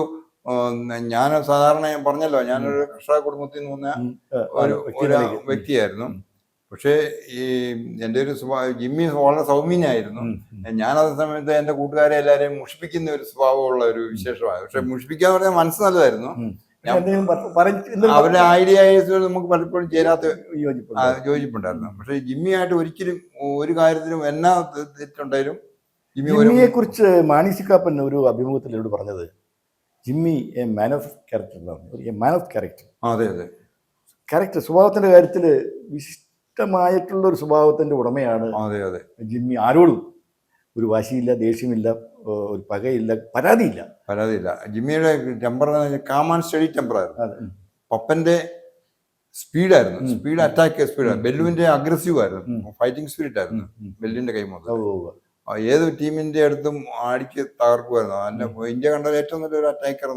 ഞാൻ സാധാരണ ഞാൻ പറഞ്ഞല്ലോ ഞാനൊരു കർഷക കുടുംബത്തിൽ നിന്ന് വന്ന ഒരു. വ്യക്തിയായിരുന്നു. പക്ഷേ ഈ എന്റെ ഒരു സ്വഭാവം ജിമ്മി വളരെ സൗമ്യനായിരുന്നു. ഞാൻ അത് സമയത്ത് എന്റെ കൂട്ടുകാരെ എല്ലാവരെയും മുഷിപ്പിക്കുന്ന ഒരു സ്വഭാവമുള്ള ഒരു വിശേഷമാണ് പക്ഷെ മുഷിപ്പിക്കാന്ന് പറഞ്ഞാൽ മനസ്സ് നല്ലതായിരുന്നു. അവരുടെ ഐഡിയാസ് നമുക്ക് പലപ്പോഴും ചേരാത്ത യോജിപ്പുണ്ടായിരുന്നു. പക്ഷെ ജിമ്മിയായിട്ട് ഒരിക്കലും ഒരു കാര്യത്തിലും എന്നാ തെറ്റുണ്ടായാലും ജിമ്മിയെ കുറിച്ച് മാണിസിക്കാപ്പൻ ഒരു അഭിമുഖത്തിൽ എന്നോട് പറഞ്ഞത് Jimmy a man of character എന്നാണ് എ മാൻ ഓഫ് ക്യാരക്ടർ. അതെ അതെ. ക്യാരക്ടർ സ്വഭാവത്തിന്റെ കാര്യത്തിൽ വിശിഷ്ടമായിട്ടുള്ള ഒരു സ്വഭാവത്തിന്റെ ഉടമയാണ് അതെ അതെ. ജിമ്മി. ആരോടും ഒരു വാശിയില്ല ദേഷ്യമില്ല ഒരു പകയില്ല പരാതിയില്ല. പരാതിയില്ല. ജിമ്മിയുടെ temper calm and steady temper ആയിരുന്നു. അത് ഉം. പപ്പന്റെ സ്പീഡായിരുന്നു. സ്പീഡ് അറ്റാക്ക് സ്പീഡ് ബെല്ലുവിന്റെ അഗ്രസീവ് ആയിരുന്നു. ഫൈറ്റിംഗ് സ്പിരിറ്റ് ആയിരുന്നു. ബെല്ലിന്റെ കൈ. ആ, ഏത് ടീമിന്റെ അടുത്തും അടിക്ക് തകർക്കുമായിരുന്നു. അതിന്റെ ഇന്ത്യ കണ്ട ഏറ്റവും നല്ലൊരു അറ്റാക്കർ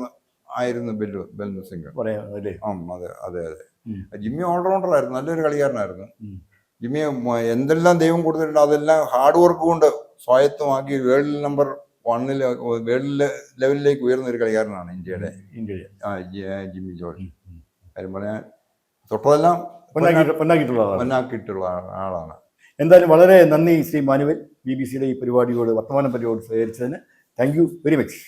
ആയിരുന്നു ബെല്ലു ബെല്ലു സിംഗ്. ആ അതെ അതെ അതെ. ജിമ്മി ഓൾറൗണ്ടർ ആയിരുന്നു നല്ലൊരു കളിക്കാരനായിരുന്നു. ജിമ്മി എന്തെല്ലാം ദൈവം കൊടുത്തിട്ടുണ്ട് അതെല്ലാം ഹാർഡ് വർക്ക് കൊണ്ട് സ്വായത്തമാക്കി വേൾഡ് നമ്പർ വണ്ണിൽ വേൾഡ് ലെവലിലേക്ക് ഉയർന്ന ഒരു കളിക്കാരനാണ് ഇന്ത്യയുടെ. Jimmy George. കാര്യം പറഞ്ഞാൽ തൊട്ടതെല്ലാം പൊന്നാക്കി പൊന്നാക്കിയിട്ടുള്ള ആളാണ്. ആളാണ്. എന്തായാലും വളരെ നന്ദി ശ്രീ മാനുവൽ. ബി ബി സിയുടെ ഈ പരിപാടിയോട് വർത്തമാന പരിപാടി സഹകരിച്ചതിന് താങ്ക് യു വെരി മച്ച്